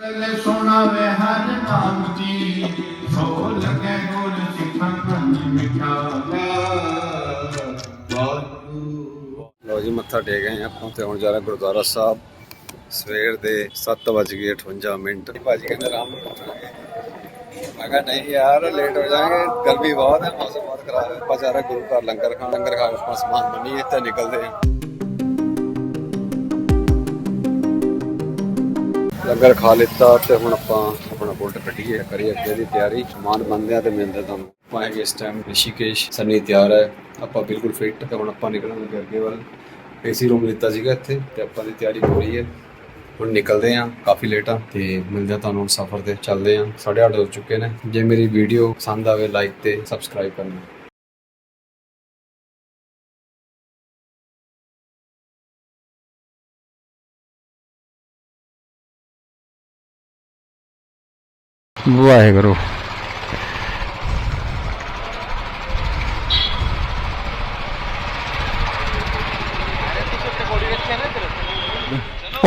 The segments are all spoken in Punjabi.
ਲੈ ਸੋਨਾ ਵੇ ਹਰ ਨਾਮ ਦੀ ਸੋ ਲਗੇ ਗੁਰ ਸਿੱਖਾਂ ਕੰਨ ਮਿਠਾ। ਲੋ ਜੀ, ਮੱਥਾ ਟੇਕ ਆਏ ਆਪਾਂ ਤੇ ਹੁਣ ਜਾ ਰਹੇ ਗੁਰਦੁਆਰਾ ਸਾਹਿਬ। ਸਵੇਰ ਦੇ 7:58 ਮਿੰਟ। ਭਾਜੀ ਕਹਿੰਦੇ ਆਰਾਮ ਨਾਲ ਮੈਂ ਕਿਹਾ, ਨਹੀਂ ਯਾਰ ਲੇਟ ਹੋ ਜਾਏਗੇ ਗਰਮੀ ਬਹੁਤ ਹੈ, ਮੌਸਮ ਬਹੁਤ ਖਰਾਬ ਹੈ। ਆਪਾਂ ਜਾ ਰਹੇ ਗੁਰੂ ਘਰ, ਲੰਗਰ ਖਾਣ। ਲੰਗਰ ਖਾ ਕੇ ਸਮਾਨ ਬੰਨੀਏ ਇੱਥੇ ਨਿਕਲਦੇ ਹਾਂ। ਲੰਗਰ ਖਾ ਲਿੱਤਾ ਤੇ ਹੁਣ ਆਪਾਂ ਆਪਣਾ ਬੁਲਟ ਕੱਢੀਏ, ਕਰੀਏ ਅੱਗੇ ਦੀ ਤਿਆਰੀ। ਸਮਾਨ ਬੰਨਦੇ ਆ ਤੇ ਮਿਲਦੇ ਤੁਹਾਨੂੰ। ਪਾਏਗੇ ਇਸ ਟਾਈਮ ਰਿਸ਼ੀਕੇਸ਼, ਸਨੀ ਤਿਆਰ ਹੈ। ਆਪਾਂ ਬਿਲਕੁਲ ਫਿੱਟ ਤੇ ਹੁਣ ਆਪਾਂ ਨਿਕਲਾਂਗੇ ਅੱਗੇ ਵੱਲ। ਏਸੀ ਰੂਮ ਲਿੱਤਾ ਸੀਗਾ ਇੱਥੇ ਤੇ ਆਪਾਂ ਦੀ ਤਿਆਰੀ ਹੋ ਰਹੀ ਹੈ। ਹੁਣ ਨਿਕਲਦੇ ਆ ਕਾਫੀ ਲੇਟ ਆ ਤੇ ਮਿਲਦੇ ਆ ਤੁਹਾਨੂੰ ਸਫ਼ਰ ਤੇ। ਚੱਲਦੇ ਆ 8:30 ਹੋ ਚੁੱਕੇ ਨੇ। ਜੇ ਮੇਰੀ ਵੀਡੀਓ ਪਸੰਦ ਆਵੇ ਲਾਈਕ ਤੇ ਸਬਸਕ੍ਰਾਈਬ ਕਰਨਾ। ਵਾਹਿਗੁਰੂ।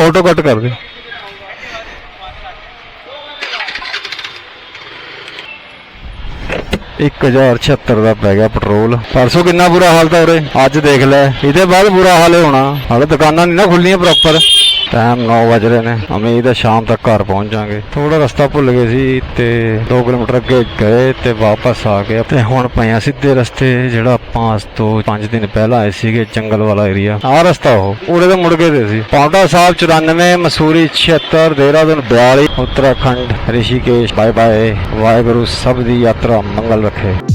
ਆਟੋ ਕੱਟ ਕਰ ਦੇ। ਇੱਕ ਹਜ਼ਾਰ 76 ਦਾ ਪੈ ਗਿਆ ਪੈਟਰੋਲ। ਪਰਸੋਂ ਕਿੰਨਾ ਬੁਰਾ ਹਾਲ ਤਾਂ ਉਰੇ? ਅੱਜ ਦੇਖ ਲੈ। ਇਹਦੇ ਬਾਅਦ ਬੁਰਾ ਹਾਲ ਹੋਣਾ। ਹਾਲੇ ਦੁਕਾਨਾਂ ਨਹੀਂ ਨਾ ਖੁੱਲੀਆਂ ਪ੍ਰੋਪਰ ਟਾਈਮ 9 ਵਜ ਰਹੇ ਨੇ। ਉਮੀਦ ਹੈ ਸ਼ਾਮ ਤੱਕ ਘਰ ਪਹੁੰਚ ਜਾਾਂਗੇ ਥੋੜਾ ਰਸਤਾ ਭੁੱਲ ਗਏ ਸੀ ਤੇ 2 ਕਿਲੋਮੀਟਰ ਅੱਗੇ ਗਏ ਤੇ ਵਾਪਸ ਆ ਗਏ। ਤੇ ਹੁਣ ਪਏ ਸਿੱਧੇ ਰਸਤੇ, ਜਿਹੜਾ ਆਪਾਂ ਅੱਜ ਤੋਂ 5 ਦਿਨ ਪਹਿਲਾਂ ਆਏ ਸੀਗੇ, ਜੰਗਲ ਵਾਲਾ ਏਰੀਆ ਆਹ ਰਸਤਾ ਉਹ, ਉਰੇ ਤੋਂ ਮੁੜ ਗਏ ਦੇ ਸੀ। ਪੌਂਟਾ ਸਾਹਿਬ 94 ਮਸੂਰੀ 76 ਦੇਹਰਾਦੂਨ 42 ਉੱਤਰਾਖੰਡ, ਰਿਸ਼ੀਕੇਸ਼ ਬਾਏ ਬਾਏ ਵਾਹਿਗੁਰੂ, ਸਭ ਦੀ ਯਾਤਰਾ ਮੰਗਲ ਰੱਖੇ।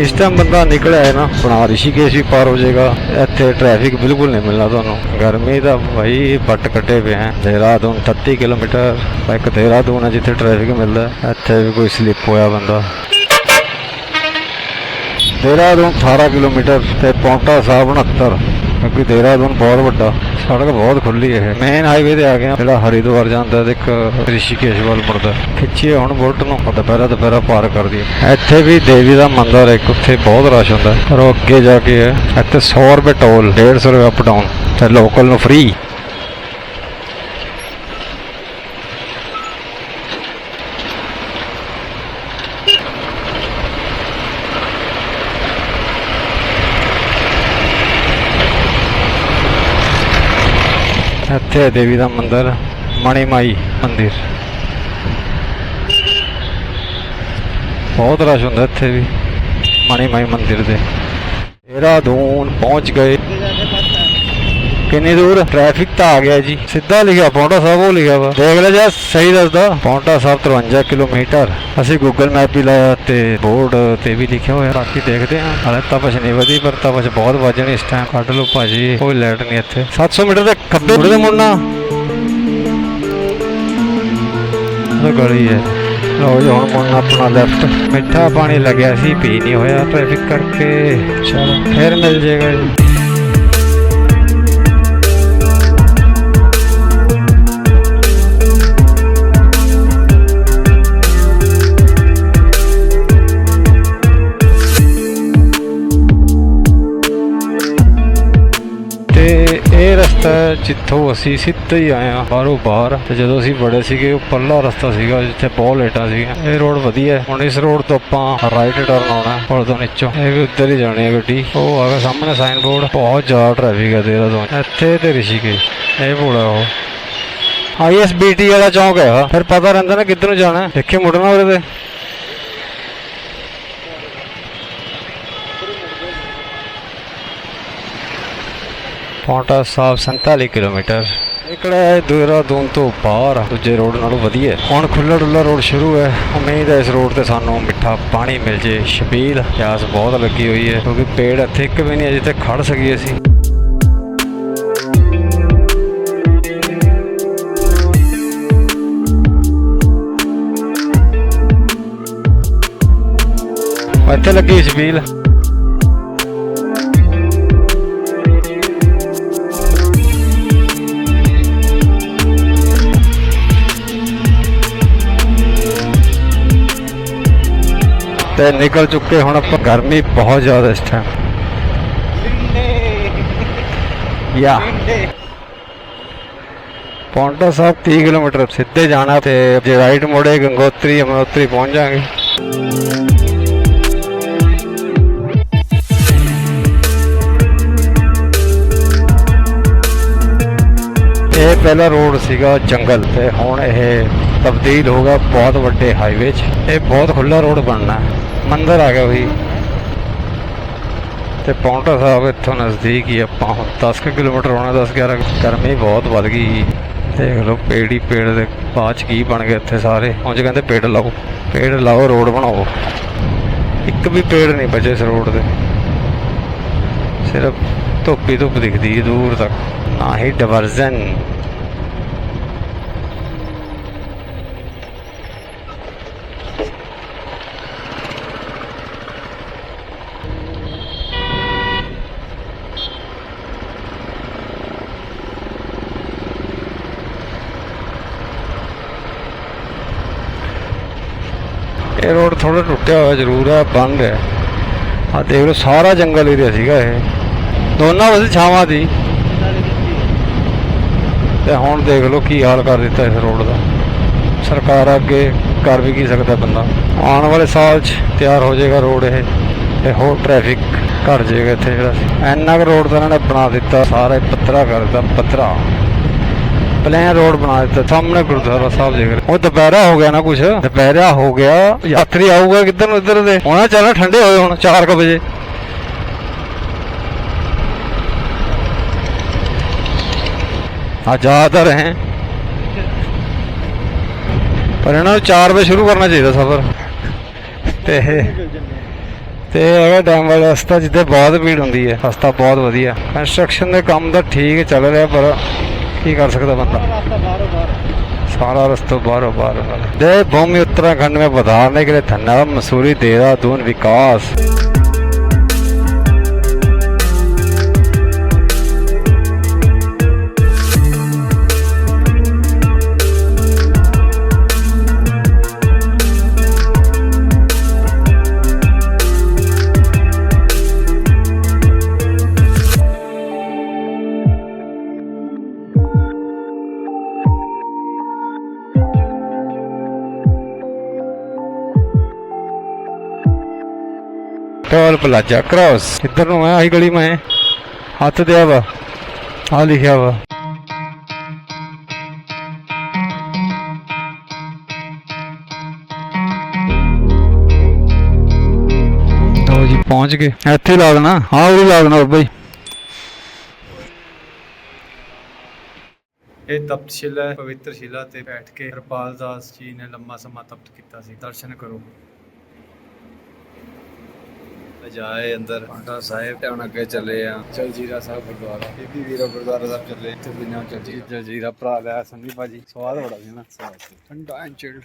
ਇਸ ਟਾਈਮ ਬੰਦਾ ਨਿਕਲਿਆ ਹੈ ਨਾ ਆਪਣਾ ਰਿਸ਼ੀਕੇਸ਼ ਵੀ ਪਾਰ ਹੋ ਜਾਏਗਾ। ਇੱਥੇ ਟ੍ਰੈਫਿਕ ਬਿਲਕੁਲ ਨਹੀਂ ਮਿਲਣਾ ਤੁਹਾਨੂੰ। ਗਰਮੀ ਦਾ ਭਾਈ ਬੱਟ ਕੱਟੇ ਪਏ ਹੈ। ਦੇਹਰਾਦੂਨ 33 ਕਿਲੋਮੀਟਰ ਇੱਕ ਦੇਹਰਾਦੂਨ ਹੈ ਜਿੱਥੇ ਟ੍ਰੈਫਿਕ ਮਿਲਦਾ ਇੱਥੇ ਵੀ ਕੋਈ ਸਲਿੱਪ ਹੋਇਆ ਬੰਦਾ। ਦੇਹਰਾਦੂਨ 18 ਕਿਲੋਮੀਟਰ ਤੇ ਪੌਂਟਾ ਸਾਹਿਬ 69 ਕਿਉਂਕਿ ਦੇਹਰਾਦੂਨ ਬਹੁਤ ਵੱਡਾ। ਸੜਕ ਬਹੁਤ ਖੁੱਲੀ ਹੈ। ਮੇਨ ਹਾਈਵੇ ਤੇ ਆ ਗਏ ਹਾਂ, ਜਿਹੜਾ ਹਰਿਦੁਆਰ ਜਾਂਦਾ ਤੇ ਇੱਕ ਰਿਸ਼ੀਕੇਸ਼ ਵੱਲ ਮੁੜਦਾ। ਖਿੱਚੀਏ ਹੁਣ ਬੁਲਟ ਨੂੰ। ਦੁਪਹਿਰਾ ਦੁਪਹਿਰਾ ਪਾਰ ਕਰ ਦਈਏ। ਇੱਥੇ ਵੀ ਦੇਵੀ ਦਾ ਮੰਦਿਰ ਹੈ ਉੱਥੇ ਬਹੁਤ ਰਸ਼ ਹੁੰਦਾ। ਪਰ ਉਹ ਅੱਗੇ ਜਾ ਕੇ ਹੈ। ਇੱਥੇ 100 ਰੁਪਏ ਟੋਲ 150 ਰੁਪਏ ਅਪ ਡਾਊਨ ਤੇ ਲੋਕਲ ਨੂੰ ਫ੍ਰੀ ਇੱਥੇ ਹੈ ਦੇਵੀ ਦਾ ਮੰਦਿਰ, ਮਣੀ ਮਾਈ ਮੰਦਿਰ। ਬਹੁਤ ਰਸ਼ ਹੁੰਦਾ ਇੱਥੇ ਵੀ, ਮਣੀ ਮਾਈ ਮੰਦਿਰ ਦੇ। ਦੇਹਰਾਦੂਨ ਪਹੁੰਚ ਗਏ। ਕਿੰਨੀ ਦੂਰ? ਟ੍ਰੈਫਿਕ ਤਾਂ ਆ ਗਿਆ ਜੀ। ਸਿੱਧਾ ਲਿਖਿਆ ਪੌਂਟਾ ਸਾਹਿਬ ਉਹ ਲਿਖਿਆ ਵਾ। ਦੇਖ ਲੈ ਜਾ ਸਹੀ ਦੱਸਦਾ। ਪੌਂਟਾ ਸਾਹਿਬ 53 ਕਿਲੋਮੀਟਰ। ਅਸੀਂ ਗੂਗਲ ਮੈਪ ਵੀ ਲਾਇਆ ਤੇ ਬੋਰਡ ਤੇ ਵੀ ਲਿਖਿਆ ਹੋਇਆ। ਬਾਕੀ ਦੇਖਦੇ ਹਾਂ। ਹਾਲੇ ਤਪਸ਼ ਨਹੀਂ ਵਧੀ, ਪਰ ਤਪਸ਼ ਬਹੁਤ ਵੱਜਣੀ ਇਸ ਟਾਈਮ ਕੱਢ ਲਓ ਭਾਜੀ, ਕੋਈ ਲਾਈਟ ਨਹੀਂ ਇੱਥੇ। 700 ਮੀਟਰ ਦੇ ਖੱਬੇ ਮੁੜਦੇ ਮੁੜਨਾ। ਉਹ ਗਲੀ ਹੈ। ਲਓ ਜੀ, ਹੁਣ ਮੁੜਨਾ ਆਪਣਾ ਲੈਫਟ ਮਿੱਠਾ ਪਾਣੀ ਲੱਗਿਆ ਸੀ, ਪੀ ਨਹੀਂ ਹੋਇਆ ਟ੍ਰੈਫਿਕ ਕਰਕੇ। ਚਲੋ, ਫੇਰ ਮਿਲ ਜੇਗਾ ਜੀ। ਰਸਤਾ ਹੈ ਜਿੱਥੋਂ ਅਸੀਂ ਸਿੱਧੇ ਹੀ ਆਏ ਹਾਂ, ਬਾਹਰੋਂ ਬਾਹਰ। ਤੇ ਜਦੋਂ ਅਸੀਂ ਬੜੇ ਸੀਗੇ, ਉਹ ਪੱਲਾ ਰਸਤਾ ਸੀਗਾ, ਜਿੱਥੇ ਬਹੁਤ ਲੇਟਾ ਸੀਗੀਆਂ। ਇਹ ਰੋਡ ਵਧੀਆ ਹੈ। ਹੁਣ ਇਸ ਰੋਡ ਤੋਂ ਆਪਾਂ ਰਾਈਟ ਟਰਨ ਆਉਣਾ ਪੁਲ ਤੋਂ ਨੀਚੋਂ। ਇਹ ਵੀ ਉੱਧਰ ਹੀ ਜਾਣੀ ਹੈ ਗੱਡੀ। ਉਹ ਆ ਗਿਆ ਸਾਹਮਣੇ ਸਾਈਨ ਬੋਰਡ ਬਹੁਤ ਜ਼ਿਆਦਾ ਟ੍ਰੈਫਿਕ ਹੈ ਦੇਹਰਾਦੂਨ ਇੱਥੇ ਤੇ ਰਿਸ਼ੀਕੇਸ਼। ਇਹ ਪੁਲ ਹੈ ਉਹ। ਆਈਐਸਬੀਟੀ ਵਾਲਾ ਚੌਂਕ ਹੈ ਫਿਰ ਪਤਾ ਰਹਿੰਦਾ ਨਾ ਕਿੱਧਰ ਨੂੰ ਜਾਣਾ ਹੈ। ਦੇਖੇ ਮੁੜਨਾ ਉਹਦੇ ਤੇ। ਪੌਂਟਾ ਸਾਹਿਬ 47 ਕਿਲੋਮੀਟਰ। ਇਕੜਾ ਹੈ ਦੇਹਰਾਦੂਨ ਤੋਂ ਬਾਹਰ, ਦੂਜੇ ਰੋਡ ਨਾਲੋਂ ਵਧੀਆ ਹੈ। ਹੁਣ ਖੁੱਲਾ ਡੁੱਲਾ ਰੋਡ ਸ਼ੁਰੂ ਹੈ। ਉਮੀਦ ਹੈ ਇਸ ਰੋਡ ਤੇ ਸਾਨੂੰ ਮਿੱਠਾ ਪਾਣੀ ਮਿਲ ਜੇ। ਸ਼ਬੀਲ, ਪਿਆਸ ਬਹੁਤ ਲੱਗੀ ਹੋਈ ਹੈ, ਕਿਉਂਕਿ ਪੇੜ ਇੱਥੇ ਇੱਕ ਵੀ ਨਹੀਂ ਅਜੇ ਤੱਕ ਖੜ ਸਕੀਏ ਅਸੀਂ। ਇੱਥੇ ਲੱਗੀ ਸ਼ਬੀਲ। ਤੇ ਨਿਕਲ ਚੁੱਕੇ ਹੁਣ ਆਪਾਂ ਗਰਮੀ ਬਹੁਤ ਜ਼ਿਆਦਾ ਇਸ ਟਾਈਮ ਯਾ। ਪੌਂਟਾ ਸਾਹਿਬ 30 ਕਿਲੋਮੀਟਰ ਸਿੱਧੇ ਜਾਣਾ ਤੇ ਜੇ ਰਾਈਟ ਮੋੜੇ ਗੰਗੋਤਰੀ ਅਮਨੋਤਰੀ ਪਹੁੰਚ ਜਾਾਂਗੇ। ਇਹ ਪਹਿਲਾ ਰੋਡ ਸੀਗਾ ਜੰਗਲ ਤੇ ਹੁਣ ਇਹ ਤਬਦੀਲ ਹੋ ਗਿਆ ਬਹੁਤ ਵੱਡੇ ਹਾਈਵੇ 'ਚ। ਇਹ ਬਹੁਤ ਖੁੱਲਾ ਰੋਡ ਬਣਨਾ। ਹੈ ਮੰਦਿਰ ਆ ਗਿਆ ਉਹੀ। ਤੇ ਪੌਂਟਾ ਸਾਹਿਬ ਇੱਥੋਂ ਨਜ਼ਦੀਕ ਹੀ ਆਪਾਂ ਹੁਣ 10 ਕੁ ਕਿਲੋਮੀਟਰ ਹੋਣਾ 10 11 ਗਰਮੀ ਬਹੁਤ ਵੱਧ ਗਈ ਦੇਖ ਲਓ ਪੇੜ ਹੀ ਪੇੜ ਦੇ ਬਾਅਦ ਚ ਕੀ ਬਣ ਗਏ ਇੱਥੇ ਸਾਰੇ। ਉਂਝ ਕਹਿੰਦੇ ਪੇੜ ਲਾਓ ਪੇੜ ਲਾਓ, ਰੋਡ ਬਣਾਓ। ਇੱਕ ਵੀ ਪੇੜ ਨਹੀਂ ਬਚੇ ਇਸ ਰੋਡ ਤੇ। ਸਿਰਫ ਧੁੱਪ ਹੀ ਧੁੱਪ ਦਿਖਦੀ ਹੈ ਦੂਰ ਤੱਕ। ਨਾ ਹੀ ਡਿਵਰਜ਼ਨ ਇਹ ਰੋਡ ਥੋੜਾ ਟੁੱਟਿਆ ਹੋਇਆ, ਜ਼ਰੂਰ ਹੈ ਬਣ ਰਿਹਾ ਆ ਦੇਖ ਲਓ, ਸਾਰਾ ਜੰਗਲ ਏਰੀਆ ਸੀਗਾ ਇਹ। ਦੋਨਾਂ ਪਾਸੇ ਛਾਵਾਂ ਦੀ ਤੇ ਹੁਣ ਦੇਖ ਲਓ ਕੀ ਹਾਲ ਕਰ ਦਿੱਤਾ ਇਸ ਰੋਡ ਦਾ। ਸਰਕਾਰ ਅੱਗੇ ਕਰ ਵੀ ਕੀ ਸਕਦਾ ਬੰਦਾ। ਆਉਣ ਵਾਲੇ ਸਾਲ 'ਚ ਤਿਆਰ ਹੋ ਜਾਏਗਾ ਰੋਡ ਇਹ, ਤੇ ਹੋਰ ਟ੍ਰੈਫਿਕ ਘਟ ਜਾਏਗਾ ਇੱਥੇ ਜਿਹੜਾ ਇੰਨਾ ਕੁ ਰੋਡ ਤਾਂ ਇਹਨਾਂ ਨੇ ਬਣਾ ਦਿੱਤਾ, ਸਾਰਾ ਹੀ ਕਰ ਦਿੱਤਾ, ਪੱਧਰਾ। ਪਲੇਨ ਰੋਡ ਬਣਾ ਦਿੱਤਾ, ਸਾਹਮਣੇ ਗੁਰਦੁਆਰਾ ਸਾਹਿਬ ਦੇਖ ਉਹ ਦੁਪਹਿਰਾ ਹੋ ਗਿਆ ਨਾ ਕੁਛ, ਦੁਪਹਿਰਾ ਹੋ ਗਿਆ ਯਾਤਰੀ ਆਊਗਾ ਕਿੱਧਰ ਨੂੰ ਇੱਧਰ ਦੇ? ਉਹਨਾਂ ਚੱਲਣਾ ਠੰਡੇ ਹੋਏ ਹੁਣ 4:00 ਵਜੇ। ਆ ਜਾ ਤਾਂ ਪਰ ਇਹਨਾਂ ਨੂੰ 4 ਵਜੇ ਸ਼ੁਰੂ ਕਰਨਾ ਚਾਹੀਦਾ ਸਫ਼ਰ। ਤੇ ਇਹ ਤੇ ਹੈਗਾ ਡੈਮ ਵਾਲਾ ਰਸਤਾ, ਜਿੱਥੇ ਬਹੁਤ ਭੀੜ ਹੁੰਦੀ ਹੈ। ਰਸਤਾ ਬਹੁਤ ਵਧੀਆ। ਕੰਸਟਰਕਸ਼ਨ ਦੇ ਕੰਮ ਤਾਂ ਠੀਕ ਚੱਲ ਰਿਹਾ, ਪਰ ਕੀ ਕਰ ਸਕਦਾ ਬੰਦਾ सारा रास्ता बारो बार दे भूमि उत्तराखंड में पधारने के लिए धन्यवाद मसूरी देहरादून विकास टोल प्लाजा क्रॉस किधर ਨੂੰ ਹੈ ਆਹੀ ਗਲੀ ਮੈਂ ਹੱਥ ਦਿਆ ਵਾ ਆ ਲਿਖਿਆ ਵਾ ਲਓ ਜੀ ਪਹੁੰਚ ਗਏ ਇੱਥੇ ਹੀ ਲਾ ਦੇਣਾ ਹਾਂ ਉਹ ਲਾ ਦੇਣਾ ਬਾਬਾ ਜੀ ਇਹ ਤਪਤਸ਼ਿਲਾ ਹੈ ਪਵਿੱਤਰ ਸ਼ਿਲਾ ਤੇ ਬੈਠ ਕੇ ਹਰਪਾਲ ਦਾਸ ਜੀ ਨੇ ਲੰਮਾ ਸਮਾਂ ਤਪਤ ਕੀਤਾ ਸੀ ਦਰਸ਼ਨ ਕਰੋ ਜਾਏ ਅੰਦਰ। ਪਾਂਡਾ ਸਾਹਿਬ ਤੇ ਹੁਣ ਅੱਗੇ ਚੱਲੇ ਆ। ਚਲ ਜੀਰਾ ਸਾਹਿਬ ਗੁਰਦੁਆਰਾ। ਬੀਬੀ ਵੀਰਾ ਗੁਰਦੁਆਰਾ ਸਾਹਿਬ ਚੱਲੇ। ਇੱਥੇ ਵੀ ਨਾ ਚੱਲ ਜੀ ਜਲ ਜੀਰਾ ਭਰਾ ਲਿਆ ਸੰਨੀ ਭਾਜੀ। ਸਵਾਦ ਬੜਾ ਸੀ ਨਾ। ਠੰਡਾ ਐਂਡ ਚਿਲਡ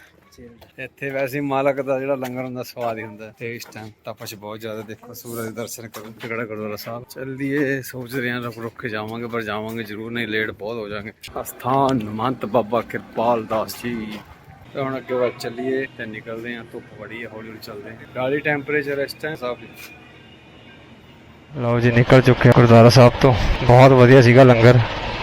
ਇੱਥੇ ਵੈਸੇ ਮਾਲਕ ਦਾ ਜਿਹੜਾ ਲੰਗਰ ਹੁੰਦਾ ਸਵਾਦ ਹੀ ਹੁੰਦਾ। ਤੇ ਇਸ ਟਾਈਮ ਤਪਸ਼ ਬਹੁਤ ਜ਼ਿਆਦਾ ਦੇਖੋ ਸੂਰਜ ਦੇ ਦਰਸ਼ਨ ਕਰੋ ਟਿਕੜਾ ਗੁਰਦੁਆਰਾ ਸਾਹਿਬ। ਚੱਲੀਏ ਸੋਚ ਰਹੇ ਹਾਂ ਰੁਕ ਰੁਕ ਕੇ ਜਾਵਾਂਗੇ ਪਰ ਜਾਵਾਂਗੇ ਜ਼ਰੂਰ ਨਹੀਂ ਲੇਟ ਬਹੁਤ ਹੋ ਜਾਾਂਗੇ ਅਸਥਾਨ ਮਹੰਤ ਬਾਬਾ ਕਿਰਪਾਲ ਦਾਸ ਜੀ। ਤੇ ਹੁਣ ਅੱਗੇ ਵੱਲ ਚੱਲੀਏ ਤੇ ਨਿਕਲਦੇ ਹਾਂ, ਧੁੱਪ ਬੜੀ ਹੈ, ਹੌਲੀ ਹੌਲੀ ਚੱਲਦੇ ਹਾਂ। ਗਾੜੀ ਟੈਂਪਰੇਚਰ ਇਸ ਟਾਈਮ ਸਾਹਿਬ ਲਓ ਜੀ, ਨਿਕਲ ਚੁੱਕੇ ਹਾਂ ਗੁਰਦੁਆਰਾ ਸਾਹਿਬ ਤੋਂ। ਬਹੁਤ ਵਧੀਆ ਸੀਗਾ ਲੰਗਰ।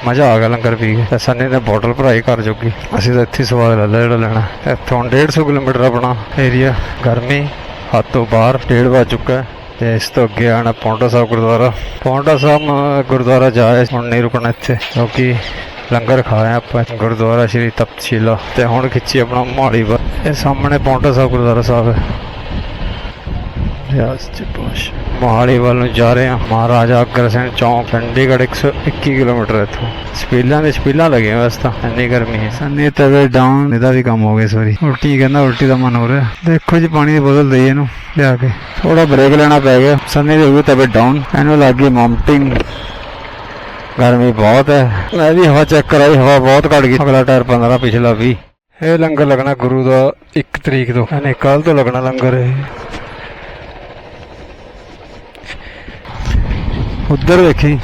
ਮਜ਼ਾ ਆ ਗਿਆ ਲੰਗਰ ਪੀ ਕੇ। ਤੇ ਸੰਨੇ ਨੇ ਬੋਟਲ ਭਰਾਈ ਘਰ ਜੋਗੀ। ਅਸੀਂ ਤਾਂ ਇੱਥੇ ਸਵਾਦ ਲੈ ਜਿਹੜਾ ਲੈਣਾ। ਇੱਥੋਂ 150 ਕਿਲੋਮੀਟਰ ਆਪਣਾ ਏਰੀਆ ਗਰਮੀ ਹੱਦ ਤੋਂ ਬਾਹਰ ਡੇਢ ਵੱਜ ਚੁੱਕਾ ਤੇ ਇਸ ਤੋਂ ਅੱਗੇ ਆਣਾ ਪੌਂਡਾ ਸਾਹਿਬ ਗੁਰਦੁਆਰਾ। ਪੌਂਡਾ ਸਾਹਿਬ ਗੁਰਦੁਆਰਾ ਜਾਏ ਹੁਣ ਨਹੀਂ ਰੁਕਣਾ ਇੱਥੇ। ਕਿਉਂਕਿ ਲੰਗਰ ਖਾਇਆ ਆਪਾਂ ਗੁਰਦੁਆਰਾ ਸ਼੍ਰੀ ਤਪਤਸ਼ੀਲਾ ਤੇ ਹੁਣ ਖਿੱਚੀ ਆਪਣਾ ਮੋਹਾਲੀ ਵੱਲ ਇਹ ਸਾਹਮਣੇ ਪੌਂਟਾ ਸਾਹਿਬ, ਗੁਰਦੁਆਰਾ ਸਾਹਿਬ ਹੈ। ਰਿਆਜ਼ ਚ ਪਹੁੰਚ। ਮੋਹਾਲੀ ਵੱਲ ਨੂੰ ਜਾ ਰਹੇ ਹਾਂ। ਮਹਾਰਾਜਾ ਅਗਰਸੈਨ ਚੌਂਕ, ਚੰਡੀਗੜ੍ਹ 121 ਕਿਲੋਮੀਟਰ ਇੱਥੋਂ। ਸਪੀਲਾਂ ਦੇ ਸਪੀਲਾਂ ਲੱਗੇ ਵੈਸੇ ਤਾਂ, ਇੰਨੀ ਗਰਮੀ ਹੈ। ਸੰਨੀ ਤਵੇ ਡਾਊਨ ਇਹਦਾ ਵੀ ਕੰਮ ਹੋ ਗਿਆ ਸੋਰੀ ਉਲਟੀ ਕਹਿੰਦਾ, ਉਲਟੀ ਦਾ ਮਨ ਹੋ ਰਿਹਾ। ਦੇਖੋ ਜੀ, ਪਾਣੀ ਦੀ ਬੋਤਲ ਦੇਈ ਇਹਨੂੰ, ਲਿਆ ਕੇ। ਥੋੜਾ ਬ੍ਰੇਕ ਲੈਣਾ ਪੈ ਗਿਆ। ਸੰਨੀ ਦੇ ਹੋਈ ਤਵੇ ਡਾਊਨ ਇਹਨੂੰ ਲੱਗ ਗਈ ਮੌਂਟਿੰਗ ਗਰਮੀ ਬਹੁਤ ਹੈ। ਮੈਂ ਵੀ ਹਵਾ ਚੈੱਕ ਕਰਾਈ, ਹਵਾ ਬਹੁਤ ਘਟ ਗਈ। ਅਗਲਾ ਟਾਇਰ 15 ਪਿਛਲਾ 20 ਇਹ ਲੰਗਰ ਲੱਗਣਾ ਗੁਰੂ ਦਾ 1 ਤਰੀਕ ਤੋਂ। ਇਹਨੇ ਕੱਲ ਤੋਂ ਲੱਗਣਾ ਲੰਗਰ ਇਹ। ਉੱਧਰ ਵੇਖੀ।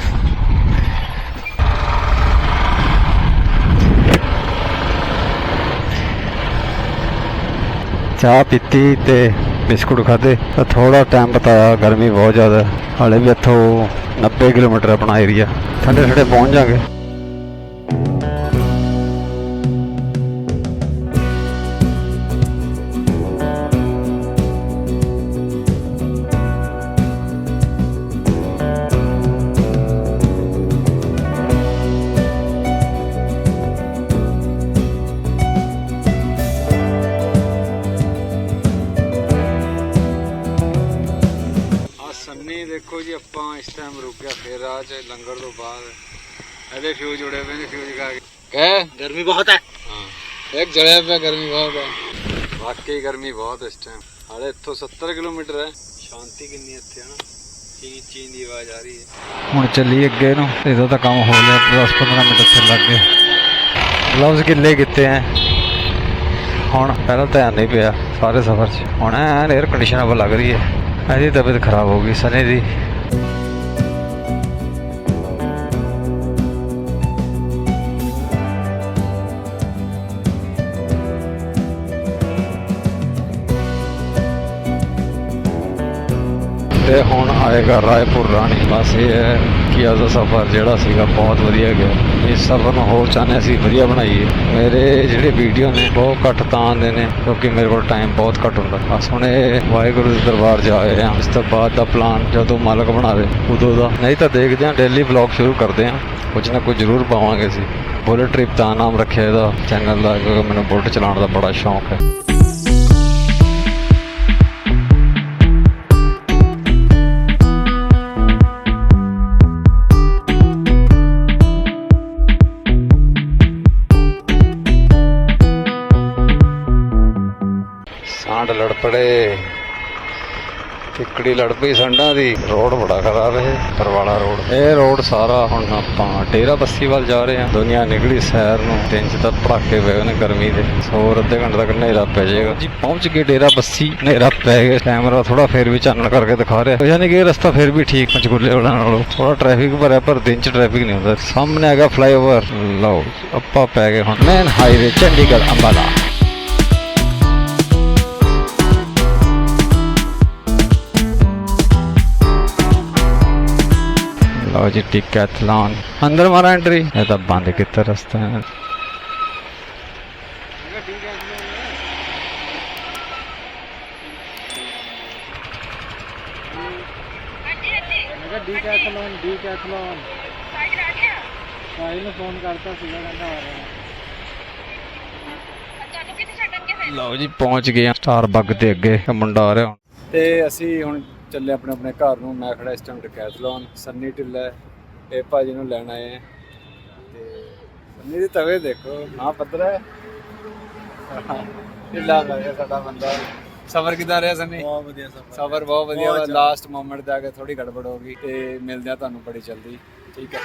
ਚਾਹ ਪੀਤੀ ਤੇ ਬਿਸਕੁਟ ਖਾਦੇ ਤਾਂ ਥੋੜਾ ਟਾਈਮ ਬਤਾਇਆ, ਗਰਮੀ ਬਹੁਤ ਜ਼ਿਆਦਾ। ਹਾਲੇ ਵੀ ਇੱਥੋਂ 90 ਕਿਲੋਮੀਟਰ ਆਪਣਾ ਏਰੀਆ ਠੰਡੇ ਠੰਡੇ ਪਹੁੰਚ ਜਾਾਂਗੇ। ਸੰਨੀ ਦੇਖੋ ਜੀ ਆਪਾਂ ਇਸ ਟਾਈਮ ਰੁਕਿਆ ਫੇਰ ਰਾਹ ਚ ਲੰਗਰ ਤੋਂ ਬਾਅਦ ਇਹਦੇ ਫਿਊਜ਼ ਉੜੇ ਪਏ ਨੇ ਫਿਊਜ਼ ਖਾ ਕੇ। ਕਹੇ ਗਰਮੀ ਬਹੁਤ ਹੈ। ਹਾਂ। ਇੱਕ ਜਲਿਆ ਪਿਆ ਗਰਮੀ ਬਹੁਤ ਹੈ। ਵਾਕਈ ਗਰਮੀ ਬਹੁਤ ਇਸ ਟਾਈਮ ਹਾਲੇ ਇੱਥੋਂ 70 ਕਿਲੋਮੀਟਰ ਹੈ। ਸ਼ਾਂਤੀ ਕਿੰਨੀ ਇੱਥੇ ਹਨਾ? ਚੀਂ ਚੀਂ ਦੀ ਆਵਾਜ਼ ਆ ਰਹੀ ਹੈ। ਹੁਣ ਚੱਲੀ ਅੱਗੇ ਨੂੰ। ਇਹਦਾ ਤਾਂ ਕੰਮ ਹੋ ਲਿਆ 10 15 ਮਿੰਟ ਇੱਥੇ ਲੱਗ ਗਏ। ਗਲਵਜ਼ ਕਿੱਲੇ ਕਿੱਥੇ ਐ। ਹੁਣ ਪਹਿਲਾਂ ਧਿਆਨ ਨਹੀਂ ਪਿਆ ਸਾਰੇ ਸਫ਼ਰ 'ਚ। ਹੁਣ ਐਨ 에ਅਰ ਕੰਡੀਸ਼ਨਰ ਲੱਗ ਰਹੀ ਹੈ। ਇਹਦੀ ਤਬੀਅਤ ਖਰਾਬ ਹੋ ਗਈ ਸਨੇ ਦੀ ਤੇ ਹੁਣ ਆਏਗਾ ਰਾਏਪੁਰ ਰਾਣੀ। ਬਸ ਇਹ ਹੈ ਕਿ ਅੱਜ ਦਾ ਸਫ਼ਰ ਜਿਹੜਾ ਸੀਗਾ ਬਹੁਤ ਵਧੀਆ ਗਿਆ। ਇਸ ਸਫ਼ਰ ਨੂੰ ਹੋਰ ਚਾਹਨੇ ਅਸੀਂ ਵਧੀਆ ਬਣਾਈਏ। ਮੇਰੇ ਜਿਹੜੇ ਵੀਡੀਓ ਨੇ ਬਹੁਤ ਘੱਟ ਤਾਂ ਆਉਂਦੇ ਨੇ ਕਿਉਂਕਿ ਮੇਰੇ ਕੋਲ ਟਾਈਮ ਬਹੁਤ ਘੱਟ ਹੁੰਦਾ। ਬਸ ਹੁਣ ਇਹ ਵਾਹਿਗੁਰੂ ਦੇ ਦਰਬਾਰ ਜਾ ਆਏ ਹਾਂ। ਇਸ ਤੋਂ ਬਾਅਦ ਦਾ ਪਲਾਨ ਜਦੋਂ ਮਾਲਕ ਬਣਾਵੇ, ਉਦੋਂ ਦਾ। ਨਹੀਂ ਤਾਂ ਦੇਖਦੇ ਹਾਂ ਡੇਲੀ ਵਲੌਗ ਸ਼ੁਰੂ ਕਰਦੇ ਹਾਂ। ਕੁਝ ਨਾ ਕੁਝ ਜ਼ਰੂਰ ਪਾਵਾਂਗੇ ਅਸੀਂ। ਬੁਲਟ ਟ੍ਰਿਪ ਦਾ ਨਾਮ ਰੱਖਿਆ ਇਹਦਾ। ਚੈਨਲ ਦਾ ਕਿਉਂਕਿ ਮੈਨੂੰ ਬੁਲਟ ਚਲਾਉਣ ਦਾ ਬੜਾ ਸ਼ੌਂਕ ਹੈ। ਸਾਂਡ ਲੜ ਪੜੇ ਟਿਕੜੀ ਲੜ ਪਈ ਸੰਡਾਂ ਦੀ। ਰੋਡ ਬੜਾ ਖਰਾਬ ਹੈ ਕਰਵਾਲਾ ਰੋਡ। ਇਹ ਰੋਡ ਸਾਰਾ ਹੁਣ ਆਪਾਂ ਡੇਰਾ ਬੱਸੀ ਵੱਲ ਜਾ ਰਹੇ ਹਾਂ। ਦੁਨੀਆ ਨਿਕਲੀ ਸੈਰ ਨੂੰ। ਦਿਨ ਚ ਤਾਂ ਪੜਾਕੇ ਪਏ ਨੇ ਗਰਮੀ ਦੇ। ਹੋਰ ਅੱਧੇ ਘੰਟੇ ਤੱਕ ਹਨੇਰਾ ਪੈ ਜਾਏਗਾ। ਜੀ ਪਹੁੰਚ ਗਏ ਡੇਰਾ ਬੱਸੀ। ਹਨੇਰਾ ਪੈ ਗਿਆ। ਕੈਮਰਾ ਥੋੜਾ ਫੇਰ ਵੀ ਚਾਨਣ ਕਰਕੇ ਦਿਖਾ ਰਿਹਾ। ਯਾਨੀ ਕਿ ਇਹ ਰਸਤਾ ਫੇਰ ਵੀ ਠੀਕ ਪੰਚਕੂਲੇ ਵਾਲਾ ਨਾਲੋਂ ਥੋੜਾ ਟ੍ਰੈਫਿਕ ਭਰਿਆ ਪਰ ਦਿਨ ਚ ਟ੍ਰੈਫਿਕ ਨਹੀਂ ਹੁੰਦਾ। ਸਾਹਮਣੇ ਹੈਗਾ ਫਲਾਈਓਵਰ ਲਓ ਆਪਾਂ ਪੈ ਗਏ ਹੁਣ ਮੇਨ ਹਾਈਵੇ ਚੰਡੀਗੜ੍ਹ ਅੰਬਾਲਾ। ਲਓ ਜੀ ਟਿਕੈਥਲੌਨ ਅੰਦਰ ਮਾਰਾ ਐਂਟਰੀ ਇਹ ਤਾਂ ਬੰਦ ਕੀਤਾ ਰਸਤਾ ਹੈ ਡੀਕੈਥਲੌਨ ਡੀਕੈਥਲੌਨ ਸਾਹਿਲ ਨੂੰ ਫੋਨ ਕਰਤਾ ਸੀਗਾ ਕਹਿੰਦਾ ਆ ਰਿਹਾ ਲਓ ਜੀ ਪਹੁੰਚ ਗਏ ਆ ਸਟਾਰ ਬੱਗ ਦੇ ਅੱਗੇ ਇਹ ਮੁੰਡਾ ਆ ਰਿਹਾ ਹੁਣ ਤੇ ਅਸੀਂ ਹੁਣ ਚੱਲੇ ਆਪਣੇ ਆਪਣੇ ਘਰ ਨੂੰ ਮੈਂ ਖੜਾ ਇਸ ਟਾਈਮ ਡਕੈਥਲੌਨ ਸੰਨੀ ਢਿੱਲਾ ਇਹ ਭਾਜੀ ਨੂੰ ਲੈਣ ਆਏ ਆ ਤੇ ਸੰਨੀ ਦੀ ਤਵੇ ਦੇਖੋ ਨਾ ਪੱਧਰ ਹੈ। ਢਿੱਲਾ ਲੱਗ ਗਿਆ ਸਾਡਾ ਬੰਦਾ। ਸਫਰ ਕਿਦਾਂ ਰਿਹਾ ਸੰਨੀ? ਬਹੁਤ ਵਧੀਆ ਸਫਰ ਸਫਰ ਬਹੁਤ ਵਧੀਆ ਲਾਸਟ ਮੂਮੈਂਟ ਤੇ ਆ ਕੇ ਥੋੜੀ ਗੜਬੜ ਹੋ ਗਈ ਤੇ ਮਿਲਦੇ ਆ ਤੁਹਾਨੂੰ ਬੜੀ ਜਲਦੀ। ਠੀਕ ਹੈ।